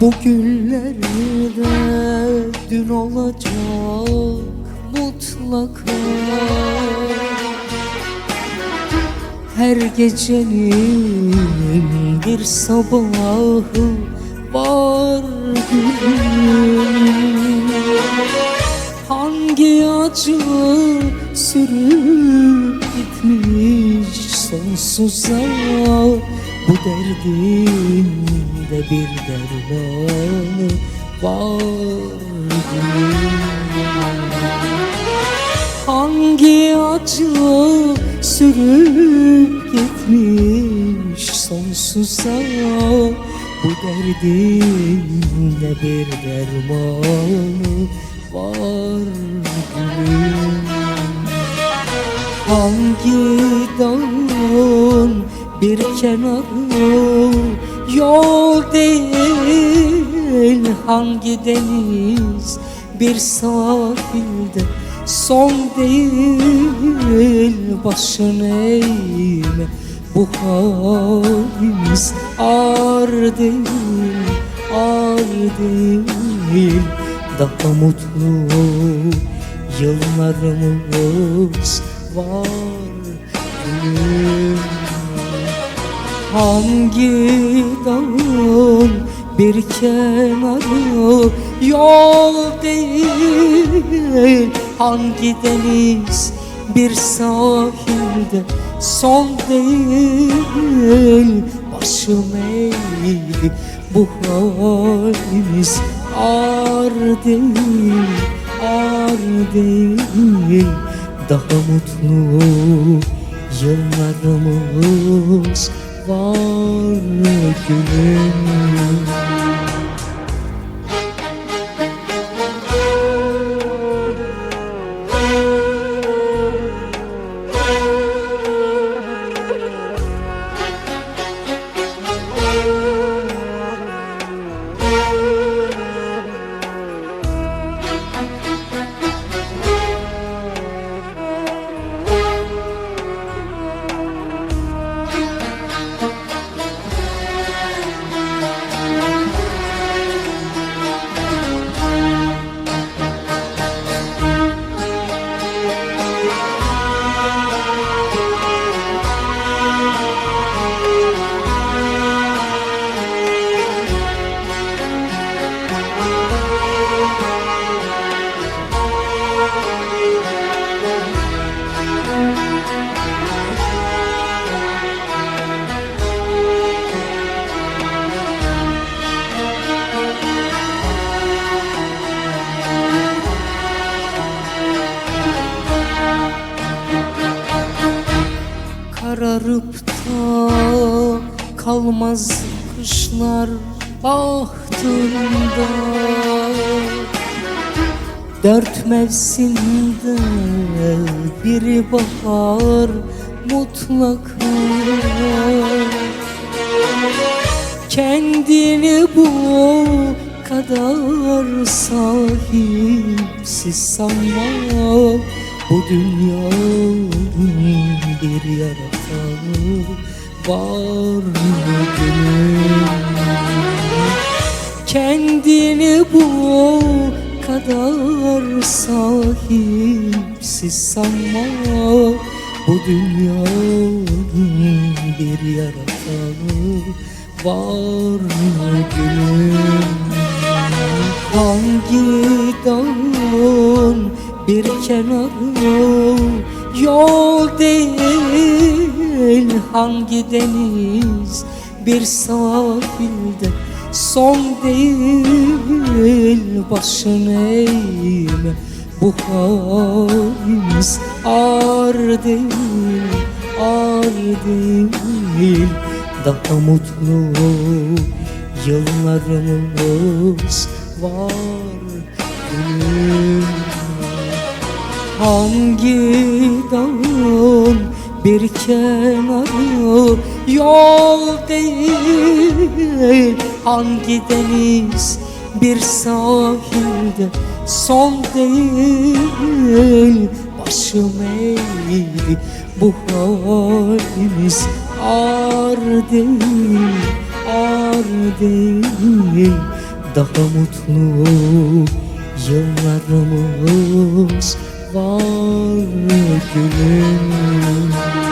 Bugünlerde dün olacak mutlaka. Her gecenin bir sabahı var gülüm Hangi acı sürüp gitmiş sonsuza Bu derdin de bir dermanı var gülüm Hangi acı sürüp gitmiş sonsuza Bu derdin de bir dermanı var Hangi dağın bir kenarı yol değil. Hangi deniz bir sahilde son değil. Başın eğme bu halimiz ar değil, ar değil. Daha mutlu yıllarımız var gülüm Hangi dağın bir kenarı yol değil? Hangi deniz bir sahilde son değil? Başım eğdi bu halimiz ar değil, ar değil. Daha mutlu yıllarımız var gülüm Kararıp da kalmaz kışlar bahtında. Dört mevsimde biri bahar mutlaka Kendini bu kadar sahipsiz sanma Bu dünyanın bir yaratanı var mı gönül? Kendini bu kadar sahipsiz sanma. Bu dünyanın bir yaratanı var mı gülüm kenarı yol değil. Hangi deniz bir sahilde? Son değil. Başın eğme. Bu halimiz ar değil, ar değil. Daha mutlu yıllarımız var. gülüm Hangi dağın bir kenarı yol değil? Hangi deniz bir sahilde son değil? Başım eğdi bu halimiz ar değil, ar değil. Daha mutlu yıllarımız bahar gülüm